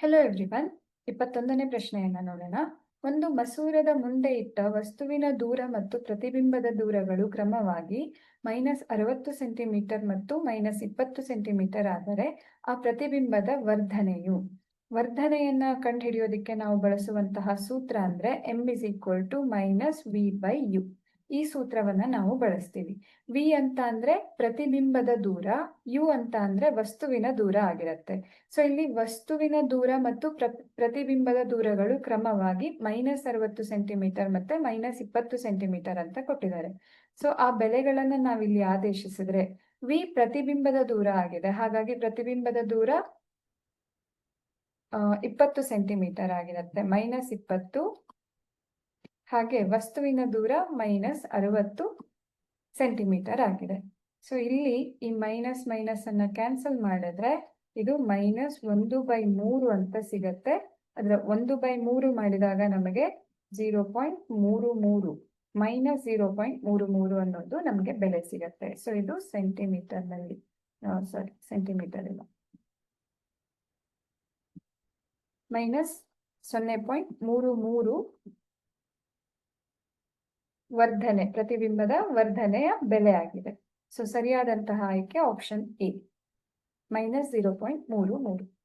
Hello everyone ಇಪ್ಪತ್ತೊಂದನೇ ಪ್ರಶ್ನೆಯನ್ನ ನೋಡೋಣ. ಒಂದು ಮಸೂರದ ಮುಂದೆ ಇಟ್ಟ ವಸ್ತುವಿನ ದೂರ ಮತ್ತು ಪ್ರತಿಬಿಂಬದ ದೂರಗಳು ಕ್ರಮವಾಗಿ ಮೈನಸ್ ಅರವತ್ತು ಸೆಂಟಿಮೀಟರ್ ಮತ್ತು ಮೈನಸ್ ಇಪ್ಪತ್ತು ಸೆಂಟಿಮೀಟರ್ ಆದರೆ ಆ ಪ್ರತಿಬಿಂಬದ ವರ್ಧನೆಯು. ವರ್ಧನೆಯನ್ನ ಕಂಡುಹಿಡಿಯೋದಕ್ಕೆ ನಾವು ಬಳಸುವಂತಹ ಸೂತ್ರ ಅಂದ್ರೆ M is equal to minus V by U ಈ ಸೂತ್ರವನ್ನ ನಾವು ಬಳಸ್ತೀವಿ. ವಿ ಅಂತ ಅಂದ್ರೆ ಪ್ರತಿಬಿಂಬದ ದೂರ ಯು ಅಂತ ಅಂದ್ರೆ ವಸ್ತುವಿನ ದೂರ ಆಗಿರುತ್ತೆ. ಸೊ ಇಲ್ಲಿ ವಸ್ತುವಿನ ದೂರ ಮತ್ತು ಪ್ರ, ಪ್ರತಿಬಿಂಬದ ದೂರಗಳು ಕ್ರಮವಾಗಿ ಮೈನಸ್ ಅರವತ್ತು ಸೆಂಟಿಮೀಟರ್ ಮತ್ತೆ ಮೈನಸ್ ಇಪ್ಪತ್ತು ಸೆಂಟಿಮೀಟರ್ ಅಂತ ಕೊಟ್ಟಿದ್ದಾರೆ. ಸೊ ಆ ಬೆಲೆಗಳನ್ನ ನಾವಿಲ್ಲಿ ಆದೇಶಿಸಿದ್ರೆ ವಿ ಪ್ರತಿಬಿಂಬದ ದೂರ ಆಗಿದೆ. ಹಾಗಾಗಿ ಪ್ರತಿಬಿಂಬದ ದೂರ ಇಪ್ಪತ್ತು ಸೆಂಟಿಮೀಟರ್ ಆಗಿರುತ್ತೆ. ಮೈನಸ್ ಇಪ್ಪತ್ತು ಹಾಗೆ ವಸ್ತುವಿನ ದೂರ ಮೈನಸ್ ಅರವತ್ತು ಸೆಂಟಿಮೀಟರ್ ಆಗಿದೆ. ಸೊ ಇಲ್ಲಿ ಈ ಮೈನಸ್ ಮೈನಸ್ ಅನ್ನ ಕ್ಯಾನ್ಸಲ್ ಮಾಡಿದ್ರೆ ಇದು ಮೈನಸ್ ಒಂದು ಬೈ ಮೂರು ಅಂತ ಸಿಗತ್ತೆ. ಅದರ ಒಂದು ಬೈ ಮೂರು ಮಾಡಿದಾಗ ನಮಗೆ ಜೀರೋ ಪಾಯಿಂಟ್ ಮೂರು ಮೂರು, ಮೈನಸ್ ಜೀರೋ ಪಾಯಿಂಟ್ ಮೂರು ಮೂರು ಅನ್ನೋದು ನಮಗೆ ಬೆಲೆ ಸಿಗತ್ತೆ. ಸೊ ಇದು ಸೆಂಟಿಮೀಟರ್ನಲ್ಲಿ ಸಾರಿ ಸೆಂಟಿಮೀಟರ್ ಇಲ್ಲ. ಮೈನಸ್ ಸೊನ್ನೆ ಪಾಯಿಂಟ್ ಮೂರು ಮೂರು ವರ್ಧನೆ, ಪ್ರತಿಬಿಂಬದ ವರ್ಧನೆಯ ಬೆಲೆ ಆಗಿದೆ. ಸೊ ಸರಿಯಾದಂತಹ ಆಯ್ಕೆ option A minus zero point ಮೂರು ಮೂರು.